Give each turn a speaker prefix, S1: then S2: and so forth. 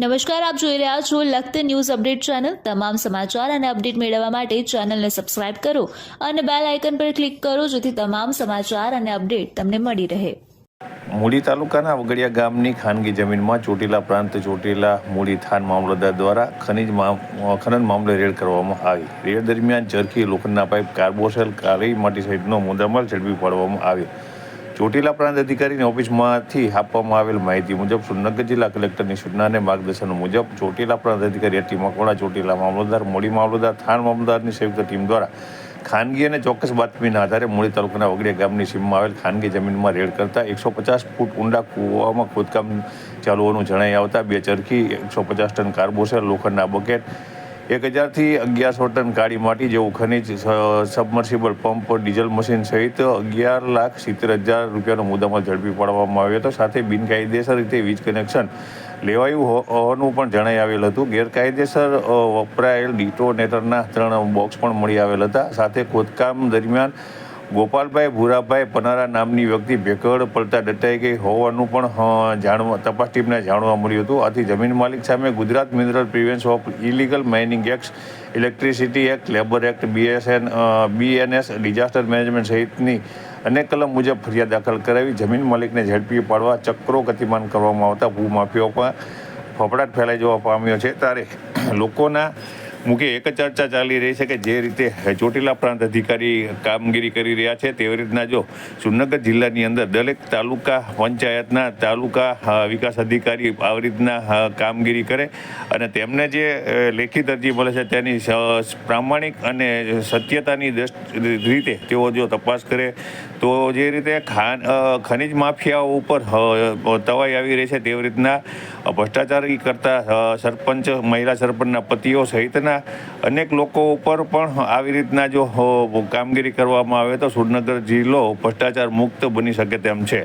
S1: નમસ્કાર, આપ જોઈ રહ્યા છો લખત ન્યૂઝ અપડેટ ચેનલ. તમામ સમાચાર અને અપડેટ મેળવવા માટે ચેનલને સબસ્ક્રાઇબ કરો અને બેલ આઇકન પર ક્લિક કરો જેથી તમામ સમાચાર અને અપડેટ તમને મળી રહે.
S2: મૂડી તાલુકાના વગડિયા ગામની ખાનગી જમીનમાં ચોટીલા પ્રાંત ચોટીલા મૂડી થાન મામલતદાર દ્વારા ખનિજ ખનન મામલે રેડ કરવામાં આવી. રેડ દરમિયાન ચરખી લોખંડના પાઇપ, કાર્બોસેલ કાળી માટી સહિતનો મુદ્દામાલ ઝડપી પાડવામાં આવ્યો. ચોટીલા પ્રાંત અધિકારીની ઓફિસમાંથી આપવામાં આવેલ માહિતી મુજબ સુરનગર જિલ્લા કલેક્ટરની સૂચનાને માર્ગદર્શન મુજબ ચોટીલા પ્રાંત અધિકારી અટી મકવાડા ચોટીલા મામલતદાર, મોડી મામલતદાર થાન મામલતદારની સંયુક્ત ટીમ દ્વારા ખાનગી અને ચોક્કસ બાતમીના આધારે મૂળી તાલુકાના વગડિયા ગામની સીમમાં આવેલ ખાનગી જમીનમાં રેડ કરતા એકસો પચાસ ફૂટ ઊંડા કૂવામાં ખોદકામ ચાલુ હોવાનું જણાઈ આવતા બે ચરખી એકસો પચાસ ટન કાર્બોસેલ લોખંડના બકેટ એક હજારથી અગિયારસો ટન કાળી માટી જેવું ખનિજ સબમર્સિબલ પંપ ડીઝલ મશીન સહિત અગિયાર લાખ સિત્તેર હજાર રૂપિયાનો મુદ્દામાં ઝડપી પાડવામાં આવ્યો હતો. સાથે બિનકાયદેસર રીતે વીજ કનેક્શન લેવાયું હોવાનું પણ જણાઈ આવેલ હતું. ગેરકાયદેસર વપરાયેલ ડિટોનેટરના ત્રણ બોક્સ પણ મળી આવેલ હતા. સાથે ખોદકામ દરમિયાન ગોપાલભાઈ ભૂરાભાઈ પનારા નામની વ્યક્તિ ભેકડ પડતા દટાઈ ગઈ હોવાનું પણ જાણવા, તપાસ ટીમને જાણવા મળ્યું હતું. આથી જમીન માલિક સામે Gujarat mineral prevention of illegal mining act electricity act, labour act, BSN BNS, disaster management સહિતની અનેક કલમ મુજબ ફરિયાદ દાખલ કરાવી જમીન માલિકને ઝડપી પાડવા ચક્રો ગતિમાન કરવામાં આવતા ભૂમાફિયાઓ પણ ફફડાટ ફેલાઈ જવા પામ્યો છે. ત્યારે લોકોના મુખે એક જ ચર્ચા ચાલી રહી છે કે જે રીતે ચોટીલા પ્રાંત અધિકારી કામગીરી કરી રહ્યા છે, તેવી રીતના જો સુરનગર જિલ્લાની અંદર દરેક તાલુકા પંચાયતના તાલુકા વિકાસ અધિકારી આવી રીતના કામગીરી કરે અને તેમને જે લેખિત અરજી મળે છે તેની પ્રામાણિક અને સત્યતાની રીતે તેઓ જો તપાસ કરે, તો જે રીતે ખાન ખનિજ માફિયાઓ ઉપર તવાઈ આવી રહી છે, તેવી રીતના ભ્રષ્ટાચારી કરતા સરપંચ, મહિલા સરપંચના પતિઓ સહિતના અનેક લોકો ઉપર પણ આવી રીતના જો કામગીરી કરવામાં આવે તો સુરનગર જિલ્લો ભ્રષ્ટાચાર મુક્ત બની શકે તેમ છે.